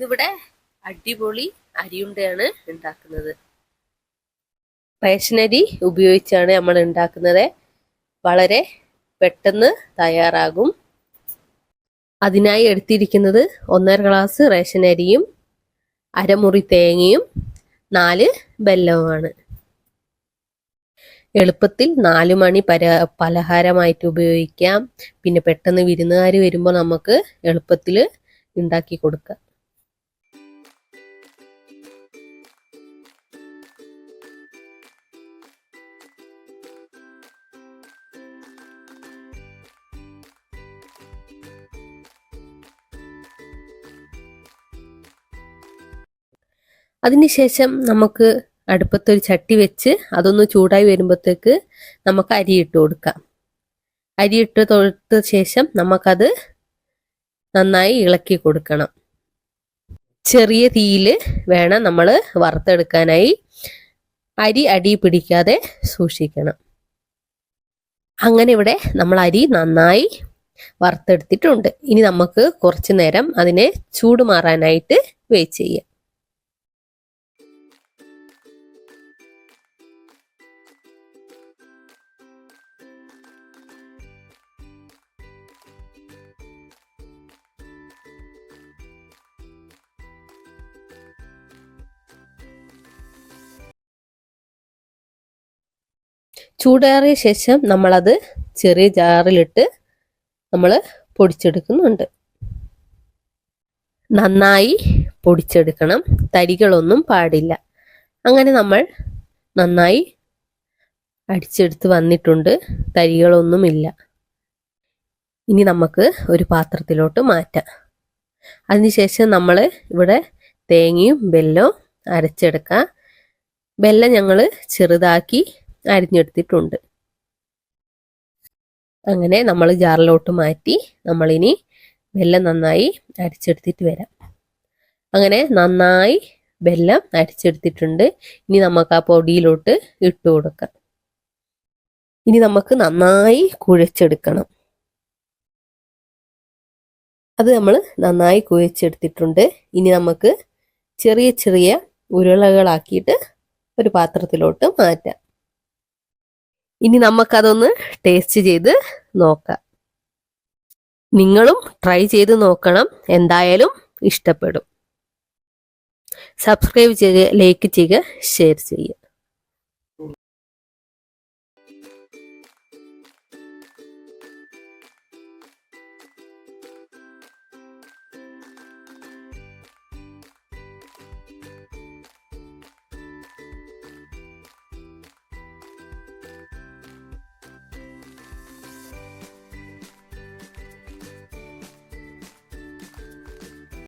ഇന്നിവിടെ അടിപൊളി അരിയുണ്ടയാണ് ഉണ്ടാക്കുന്നത്. റേഷനരി ഉപയോഗിച്ചാണ് നമ്മൾ ഉണ്ടാക്കുന്നത്. വളരെ പെട്ടെന്ന് തയ്യാറാകും. അതിനായി എടുത്തിരിക്കുന്നത് ഒന്നര ഗ്ലാസ് റേഷൻ അരിയും അരമുറി തേങ്ങയും നാല് ബെല്ലവുമാണ്. എളുപ്പത്തിൽ നാലു മണി പര പലഹാരമായിട്ട് ഉപയോഗിക്കാം. പിന്നെ പെട്ടെന്ന് വിരുന്നുകാർ വരുമ്പോൾ നമുക്ക് എളുപ്പത്തിൽ ഉണ്ടാക്കി കൊടുക്കാം. അതിനുശേഷം നമുക്ക് അടുപ്പത്തൊരു ചട്ടി വെച്ച് അതൊന്ന് ചൂടായി വരുമ്പോഴത്തേക്ക് നമുക്ക് അരി ഇട്ട് കൊടുക്കാം. അരി ഇട്ട് തൊടുത്ത ശേഷം നമുക്കത് നന്നായി ഇളക്കി കൊടുക്കണം. ചെറിയ തീയിൽ വേണം നമ്മൾ വറുത്തെടുക്കാനായി. അരി അടി പിടിക്കാതെ സൂക്ഷിക്കണം. അങ്ങനെ ഇവിടെ നമ്മൾ അരി നന്നായി വറുത്തെടുത്തിട്ടുണ്ട്. ഇനി നമുക്ക് കുറച്ച് നേരം അതിനെ ചൂട് മാറാനായിട്ട് വെയിറ്റ് ചെയ്യാം. ചൂടേറിയ ശേഷം നമ്മളത് ചെറിയ ജാറിലിട്ട് നമ്മൾ പൊടിച്ചെടുക്കുന്നുണ്ട്. നന്നായി പൊടിച്ചെടുക്കണം. തരികളൊന്നും പാടില്ല. അങ്ങനെ നമ്മൾ നന്നായി അടിച്ചെടുത്ത് വന്നിട്ടുണ്ട്. തരികളൊന്നുമില്ല. ഇനി നമുക്ക് ഒരു പാത്രത്തിലോട്ട് മാറ്റാം. അതിനുശേഷം നമ്മൾ ഇവിടെ തേങ്ങയും ബെല്ലവും അരച്ചെടുക്കാം. ബെല്ലം ഞങ്ങൾ ചെറുതാക്കി അരിഞ്ഞെടുത്തിട്ടുണ്ട്. അങ്ങനെ നമ്മൾ ജാറിലോട്ട് മാറ്റി നമ്മളിനി വെല്ലം നന്നായി അരിച്ചെടുത്തിട്ട് വരാം. അങ്ങനെ നന്നായി വെല്ലം അരിച്ചെടുത്തിട്ടുണ്ട്. ഇനി നമുക്ക് ആ പൊടിയിലോട്ട് ഇട്ട് കൊടുക്കാം. ഇനി നമുക്ക് നന്നായി കുഴച്ചെടുക്കണം. അത് നമ്മൾ നന്നായി കുഴച്ചെടുത്തിട്ടുണ്ട്. ഇനി നമുക്ക് ചെറിയ ചെറിയ ഉരുളകളാക്കിയിട്ട് ഒരു പാത്രത്തിലോട്ട് മാറ്റാം. ഇനി നമുക്കതൊന്ന് ടേസ്റ്റ് ചെയ്ത് നോക്കാം. നിങ്ങളും ട്രൈ ചെയ്ത് നോക്കണം. എന്തായാലും ഇഷ്ടപ്പെടും. സബ്സ്ക്രൈബ് ചെയ്യുക ലൈക്ക് ചെയ്യുക ഷെയർ ചെയ്യുക.